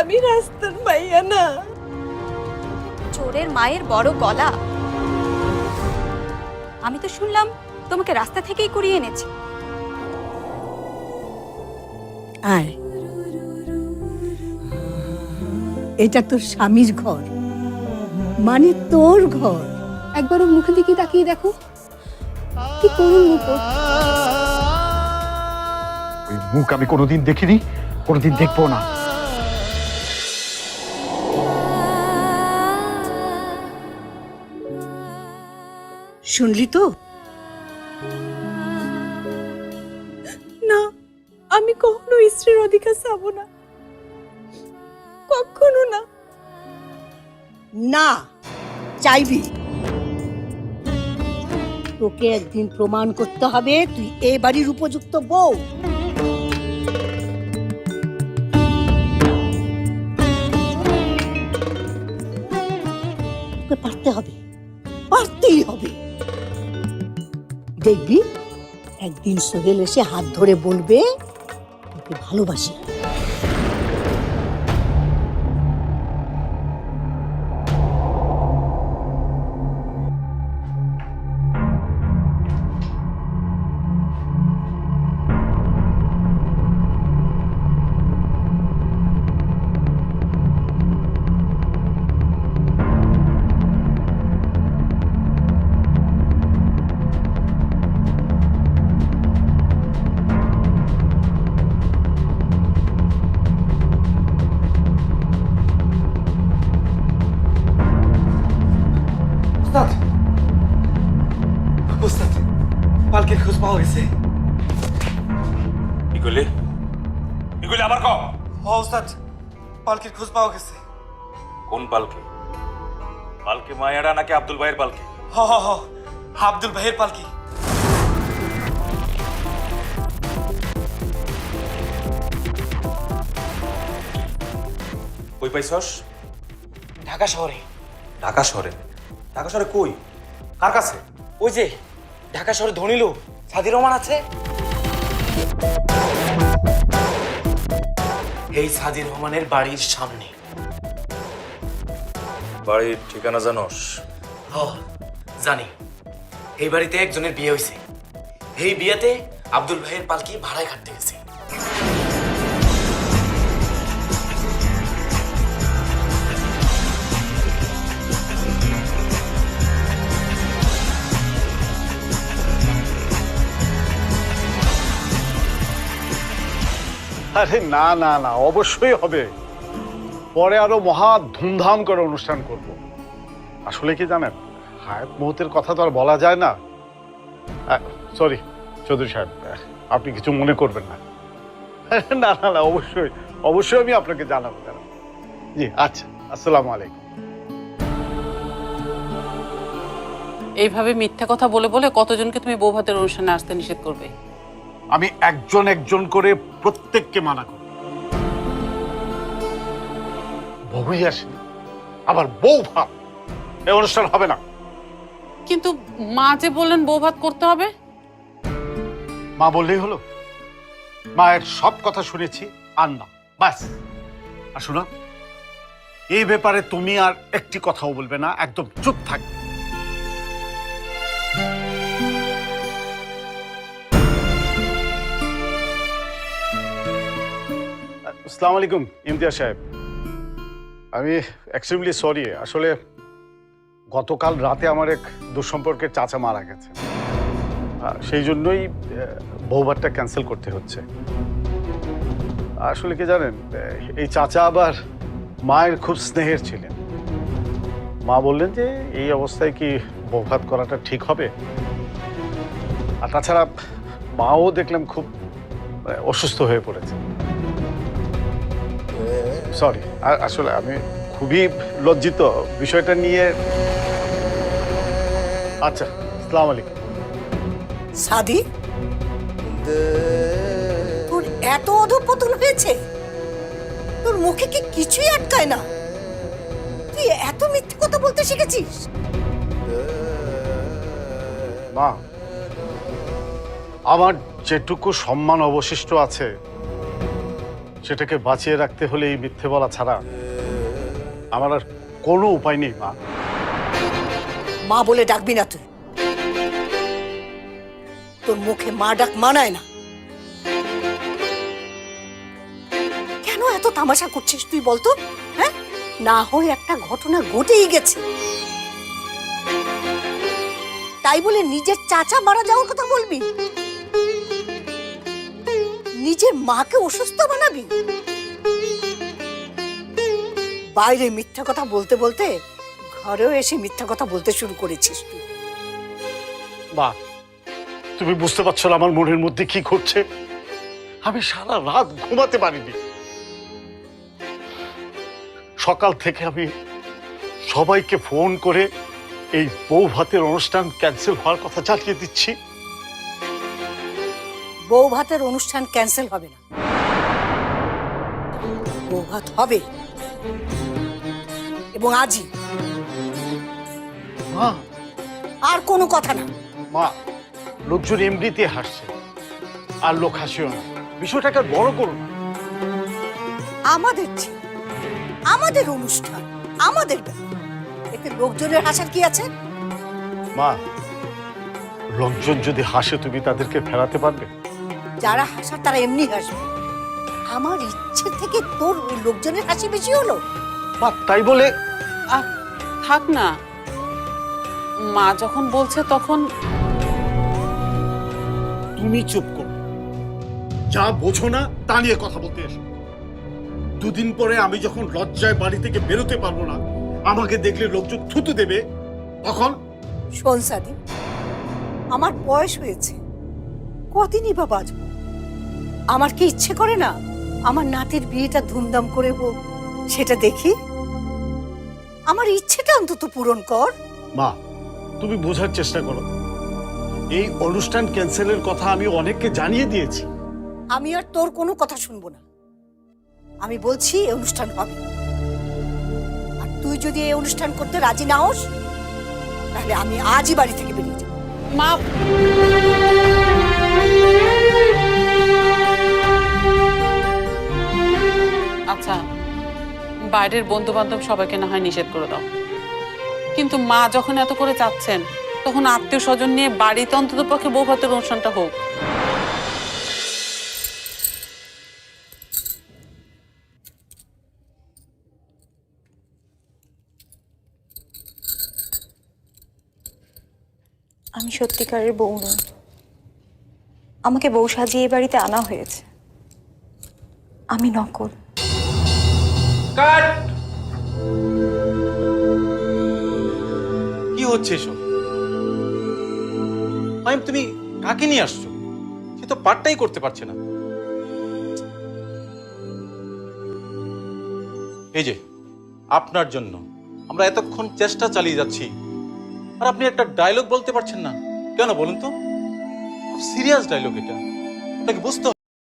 আমি রাস্তার মাইয়া না। চোরের মায়ের বড় গলা। আমি তো শুনলাম তোমাকে রাস্তা থেকেই কুড়িয়ে এনেছি। আয়। এটা তোর স্বামীর ঘর। মানে তোর ঘর। একবার ওর মুখের দিকে তাকিয়ে দেখো। কি করুন মুখ। মুখ আমি কোনোদিন দেখিনি কোনোদিন দেখব না। শুনলি তো? না আমি কখনো স্ত্রীর অধিকার চাবো না। কখনো না। না চাইবি। তোকে একদিন প্রমাণ করতে হবে তুই এ বাড়ির উপযুক্ত বউ। দেখবি? একদিন সোহেল এসে হাত ধরে বলবে তোকে ভালোবাসি। করলি আবার কম ওস্তাদ পালকির খোঁজ পাওয়া গেছে। কোন পালকি? পালকি মায়াডা নাকি আব্দুল ভাইয়ের পালকি? হ হ হ আব্দুল ভাইয়ের পালকি। কই পাইছস? ঢাকা শহরে। ঢাকা শহরে? ঢাকা শহরে কই? কার কাছে? ওই যে ঢাকা শহরে ধনী লোক সাদি রহমান আছে। এই সাদি রহমানের বাড়ির সামনে। বাড়ির ঠিকানা জানোস? হ জানি। এই বাড়িতে একজনের বিয়ে হয়েছে এই বিয়েতে আব্দুল ভাইয়ের পালকি ভাড়ায় খাটতে গেছে। আরে না না না, অবশ্যই হবে। পরে আরও মহা ধুমধাম করে অনুষ্ঠান করব। আসলে কি জানেন, হায়াত মুহূর্তের কথা তো আর বলা যায় না। সরি চৌধুরী সাহেব আপনি কিছু মনে করবেন না। না না না, অবশ্যই অবশ্যই আমি আপনাকে জানাব। জি আচ্ছা আসসালামু আলাইকুম। এইভাবে মিথ্যা কথা বলে বলে কতজনকে তুমি বৌভাতের অনুষ্ঠানে আসতে নিষেধ করবে? আমি একজন একজন করে প্রত্যেককে মানা করি। বহুই আসে আবার বউ ভাব এই অনুষ্ঠান হবে না। কিন্তু মা যে বললেন বউ ভাত করতে হবে? মা বললেই হলো। মায়ের সব কথা শুনেছি আর না। ব্যাস। আর শোনো এই ব্যাপারে তুমি আর একটি কথাও বলবে না একদম চুপ থাকবে। আসসালামু আলাইকুম, ইমতিয়াজ সাহেব। আমি এক্সট্রিমলি সরি আসলে গতকাল রাতে আমার এক দুঃসম্পর্কের চাচা মারা গেছে। সেই জন্যই বহুবারটা ক্যান্সেল করতে হচ্ছে। আসলে কি জানেন এই চাচা আবার মায়ের খুব স্নেহের ছিলেন। মা বললেন যে, এই অবস্থায় কি বৌভাত করাটা ঠিক হবে? আর তাছাড়া, মাও দেখলাম খুব অসুস্থ হয়ে পড়েছে। সরি আসলে আমি খুবই লজ্জিত বিষয়টা নিয়ে। আচ্ছা আসসালামু আলাইকুম। সাদি? তোর এত অধপতন হয়েছে। তোর মুখে কি কিছুই আটকায় না? তুই এত মিথ্যে কথা বলতে শিখেছিস। মা আমার যেটুকু সম্মান অবশিষ্ট আছে সেটাকে বাঁচিয়ে রাখতে হলে এই মিথ্যে বলা ছাড়া আমার আর কোনো উপায় নেই, মা। মা বলে ডাকবি না তুই। তোর মুখে মা ডাক মানায় না। কেন এত তামাশা করছিস তুই বলতো? হ্যাঁ? না হয় একটা ঘটনা ঘটেই গেছে। তাই বলে নিজের চাচা মারা যাওয়ার কথা বলবি? নিজের মাকে অসুস্থ বানাবি? বাইরে মিথ্যা কথা বলতে বলতে ঘরেও এসে মিথ্যা কথা বলতে শুরু করেছিস মা, তুমি বুঝতে পারছ না আমার মনের মধ্যে কি ঘটছে? আমি সারা রাত ঘুমাতে পারিনি। সকাল থেকে আমি সবাইকে ফোন করে এই বউ ভাতের অনুষ্ঠান ক্যান্সেল হওয়ার কথা জানিয়ে দিচ্ছি। বউ ভাতের অনুষ্ঠান ক্যান্সেল হবে না। বউ ভাত হবে। এবং আজই। মা। আর কোনো কথা না। মা লোকজন এমনিতে হাসছে। আর লোক হাসিও না। বিষয়টাকে বড় করুন আমাদের ছিল আমাদের অনুষ্ঠান আমাদের ব্যাপার। এতে লোকজনের হাসার কি আছে? মা লোকজন যদি হাসে তুমি তাদেরকে ফেরাতে পারবে? যারা হাসার তারা এমনি হাসবে। আমার ইচ্ছে থেকে তোর ওই লোকজনের হাসি বেশি হলো। মা তাই বলে থাক না। মা যখন বলছে তখন তুমি চুপ করো। যা বোঝো না তা নিয়ে কথা বলতে এসো। দুদিন পরে আমি যখন লজ্জায় বাড়ি থেকে বেরোতে পারব না আমাকে দেখলে লোকজন থুতু দেবে তখন শোন সাদি আমার বয়স হয়েছে। কদিনই বা বাঁচবো? আমার কি ইচ্ছে করে না? আমার নাতির বিয়েটা ধুমধাম করে হোক সেটা দেখি? আমার ইচ্ছেটা অন্তত পূরণ কর। মা তুমি বোঝার চেষ্টা করো। এই অনুষ্ঠান ক্যান্সেলের কথা আমি অনেককে জানিয়ে দিয়েছি। আমি আর তোর কোনো কথা শুনব না। আমি বলছি এই অনুষ্ঠান হবে। আর তুই যদি এই অনুষ্ঠান করতে রাজি না হোস তাহলে আমি আজই বাড়ি থেকে বেরিয়ে যাব। মা! বাইরের বন্ধু বান্ধব সবাইকে না হয় নিষেধ করে দাও। কিন্তু মা যখন এত করে চাচ্ছেন, তখন আত্মীয় স্বজন নিয়ে বাড়িতে অন্তত পক্ষে বউ ভাতের অনুষ্ঠানটা হোক। আমি সত্যিকারের বউ নই। আমাকে বউ সাজিয়ে বাড়িতে আনা হয়েছে। আমি নকল। কাট। কি হচ্ছে এসব? মাইম তুমি কাকে নিয়ে আসছো? সে তো পাঠটাই করতে পারছে না। এই যে, আপনার জন্য আমরা এতক্ষণ চেষ্টা চালিয়ে যাচ্ছি। আর আপনি একটা ডায়লগ বলতে পারছেন না। কেন বলুন তো? সিরিয়াস ডায়লগ এটা। আপনাকে বুঝতে